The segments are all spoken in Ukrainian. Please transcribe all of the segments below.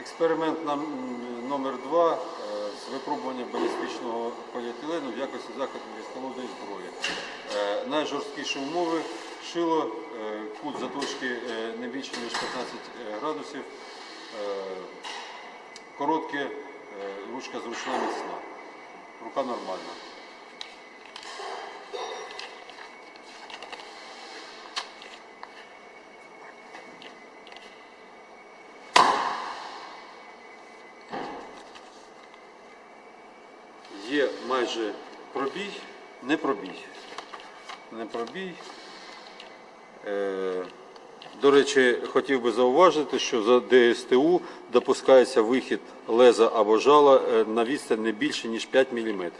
Експеримент номер 2 з випробування балістичного поліетилену в якості заходу від зброї. Е, Найжорсткіші умови шило, е, кут заточки е, не більше ніж 15 градусів, е, коротке, е, ручка зручна міцна. Рука нормальна. Є майже пробій, не пробій. Не пробій. Е, до речі, хотів би зауважити, що за ДСТУ допускається вихід леза або жала е, на відстань не більше, ніж 5 мм.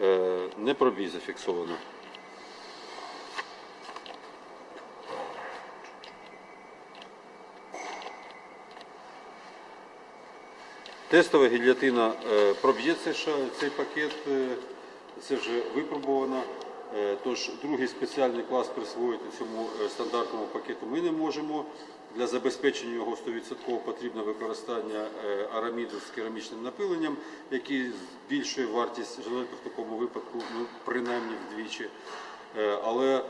Е, не пробій зафіксовано. Тестова гільйотина е, проб'є цей, пакет, е, це вже випробовано. Е, Тож другий спеціальний клас присвоїти цьому стандартному пакету ми не можемо. Для забезпечення його 100% потрібно використання араміду з керамічним напиленням, який збільшує вартість жилету в такому випадку ну, принаймні вдвічі. Але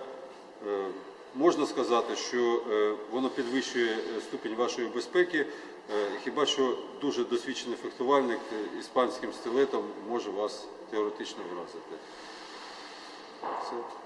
Можна сказати, що е, воно підвищує е, ступінь вашої безпеки. Е, Хіба що дуже досвідчений фехтувальник іспанським стилетом може вас теоретично вразити. Все.